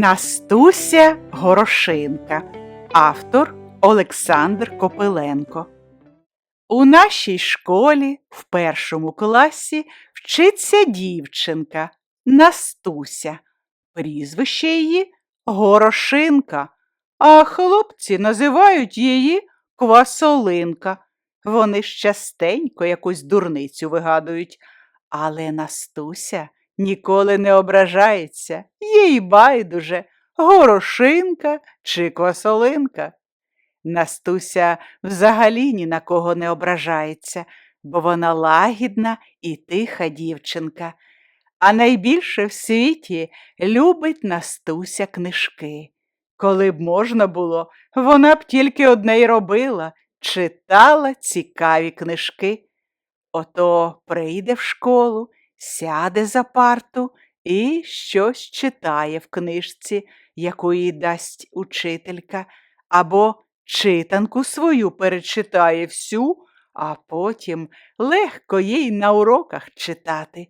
Настуся Горошинка, автор Олександр Копиленко. У нашій школі в першому класі вчиться дівчинка Настуся. Прізвище її Горошинка, а хлопці називають її Квасолинка. Вони ж частенько якусь дурницю вигадують, але Настуся ніколи не ображається, їй байдуже, горошинка чи квасолинка. Настуся взагалі ні на кого не ображається, бо вона лагідна і тиха дівчинка. А найбільше в світі любить Настуся книжки. Коли б можна було, вона б тільки одне й робила читала цікаві книжки. Ото прийде в школу, сяде за парту і щось читає в книжці, яку їй дасть учителька, або читанку свою перечитає всю, а потім легко їй на уроках читати.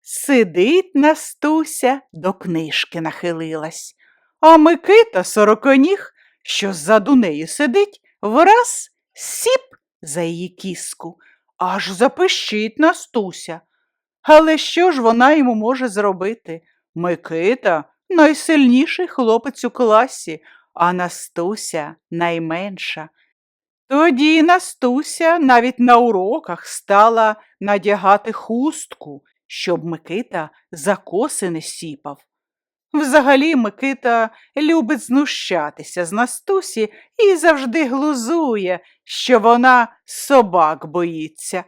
Сидить Настуся, до книжки нахилилась, а Микита сороконіг, що ззаду неї сидить, враз сіп за її кіску, аж запищить Настуся. Але що ж вона йому може зробити? Микита найсильніший хлопець у класі, а Настуся найменша. Тоді Настуся навіть на уроках стала надягати хустку, щоб Микита за коси не сіпав. Взагалі Микита любить знущатися з Настусі і завжди глузує, що вона собак боїться.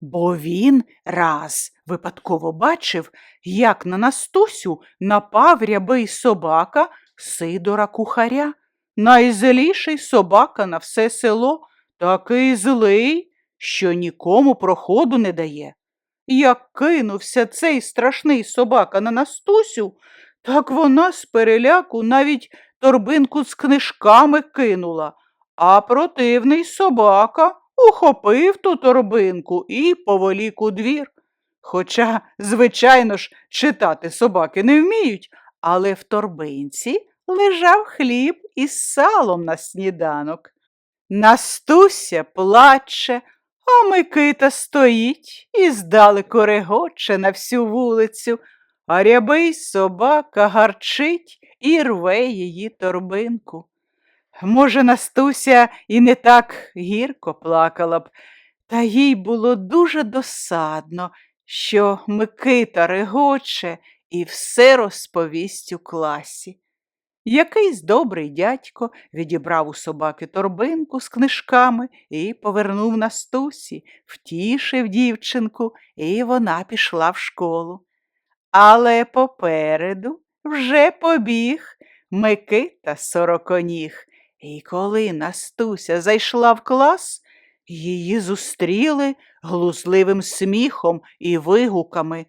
Бо він раз випадково бачив, як на Настусю напав рябий собака Сидора кухаря. Найзліший собака на все село, такий злий, що нікому проходу не дає. Як кинувся цей страшний собака на Настусю, так вона з переляку навіть торбинку з книжками кинула, а противний собака ухопив ту торбинку і поволік у двір. Хоча, звичайно ж, читати собаки не вміють, але в торбинці лежав хліб із салом на сніданок. Настуся плаче, а Микита стоїть і здалеку регоче на всю вулицю, а рябий собака гарчить і рве її торбинку. Може, Настуся і не так гірко плакала б, та їй було дуже досадно, що Микита регоче і все розповість у класі. Якийсь добрий дядько відібрав у собаки торбинку з книжками і повернув Настусі, втішив дівчинку, і вона пішла в школу. Але попереду вже побіг Микита сороконіг, і коли Настуся зайшла в клас, її зустріли глузливим сміхом і вигуками.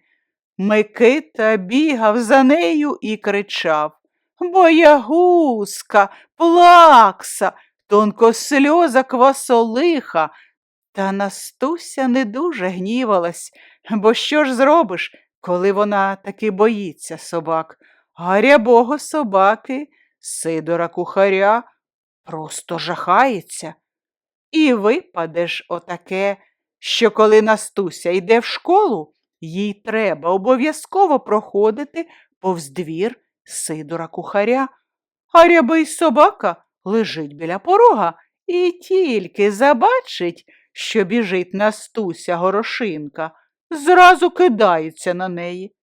Микита бігав за нею і кричав Боягузка, плакса, тонкосльоза квасолиха. Та Настуся не дуже гнівалась, бо що ж зробиш, коли вона таки боїться собак, а рябого собаки, Сидора кухаря, просто жахається. І випаде ж отаке, що коли Настуся йде в школу, їй треба обов'язково проходити повз двір Сидора кухаря, а рябий собака лежить біля порога і тільки забачить, що біжить Настуся горошинка, зразу кидається на неї.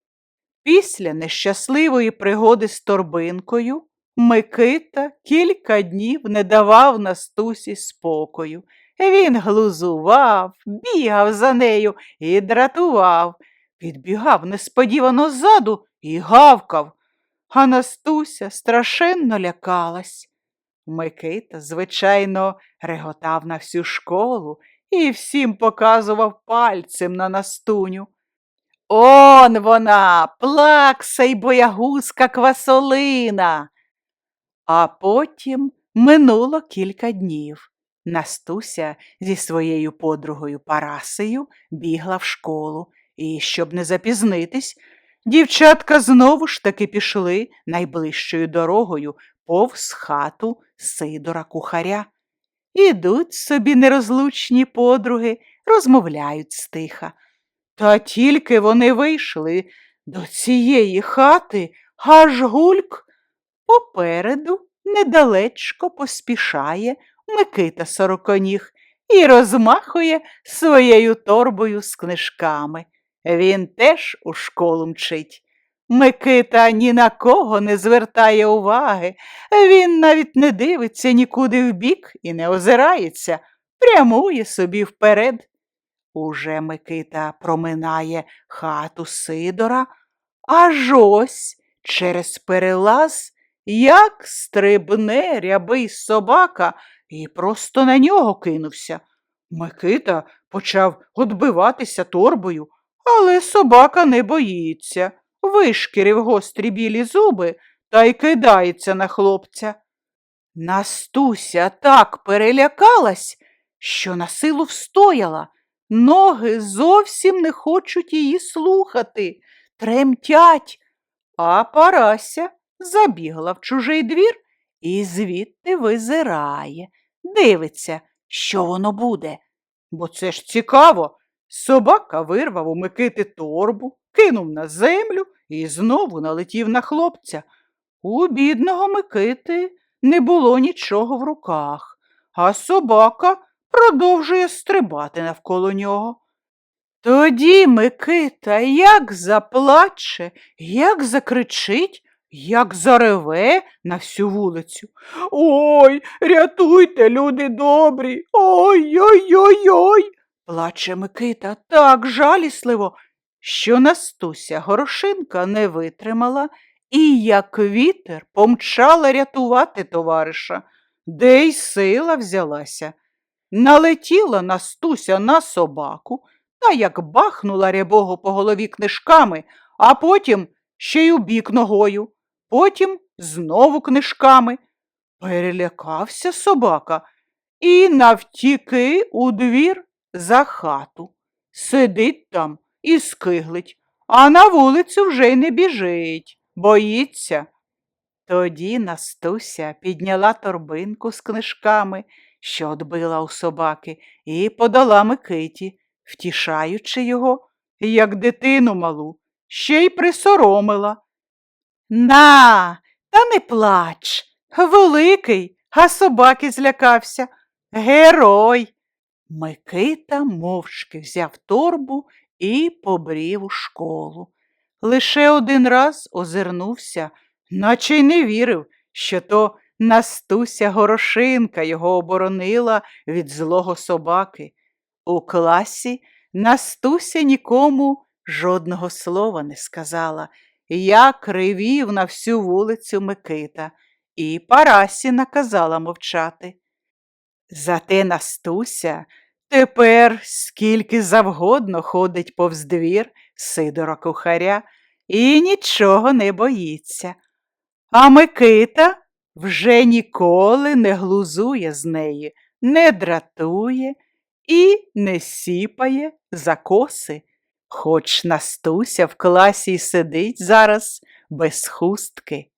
Після нещасливої пригоди з торбинкою Микита кілька днів не давав Настусі спокою. Він глузував, бігав за нею і дратував, підбігав несподівано ззаду і гавкав. А Настуся страшенно лякалась. Микита, звичайно, реготав на всю школу і всім показував пальцем на Настуню. Он вона, плакса й боягузка квасолина. А потім минуло кілька днів. Настуся зі своєю подругою Парасею бігла в школу і, щоб не запізнитись, Дівчатка знову ж таки пішли найближчою дорогою повз хату Сидора кухаря. Ідуть собі нерозлучні подруги, розмовляють стиха. Та тільки вони вийшли до цієї хати, аж гульк попереду недалечко поспішає Микита Сороконіг і розмахує своєю торбою з книжками. Він теж у школу мчить. Микита ні на кого не звертає уваги, він навіть не дивиться нікуди вбік і не озирається, прямує собі вперед. Уже Микита проминає хату Сидора, аж ось через перелаз, як стрибне рябий собака і просто на нього кинувся. Микита почав отбиватися торбою, але собака не боїться, вишкірив гострі білі зуби та й кидається на хлопця. Настуся так перелякалась, що на силу встояла. Ноги зовсім не хочуть її слухати, тремтять. А Парася забігла в чужий двір і звідти визирає, дивиться, що воно буде. Бо це ж цікаво. Собака вирвав у Микити торбу, кинув на землю і знову налетів на хлопця. У бідного Микити не було нічого в руках, а собака продовжує стрибати навколо нього. Тоді Микита як заплаче, як закричить, як зареве на всю вулицю. Ой, рятуйте, люди добрі. Ой-ой-ой-ой. Плаче Микита так жалісливо, що Настуся горошинка не витримала і, як вітер, помчала рятувати товариша, де й сила взялася. Налетіла Настуся на собаку та як бахнула рябого по голові книжками, а потім ще й у бік ногою, потім знову книжками. Перелякався собака і навтіки у двір за хату. Сидить там і скиглить, а на вулицю вже й не біжить, боїться. Тоді Настуся підняла торбинку з книжками, що отбила у собаки, і подала Микиті, втішаючи його, як дитину малу, ще й присоромила. На, та не плач, великий, а собаки злякався. Герой. Микита мовчки взяв торбу і побрів у школу. Лише один раз озирнувся, наче й не вірив, що то Настуся Горошинка його оборонила від злого собаки. У класі Настуся нікому жодного слова не сказала. Як ривів на всю вулицю Микита, і Парасі наказала мовчати. Зате Настуся тепер скільки завгодно ходить повз двір Сидора кухаря і нічого не боїться. А Микита вже ніколи не глузує з неї, не дратує і не сіпає за коси, хоч Настуся в класі й сидить зараз без хустки.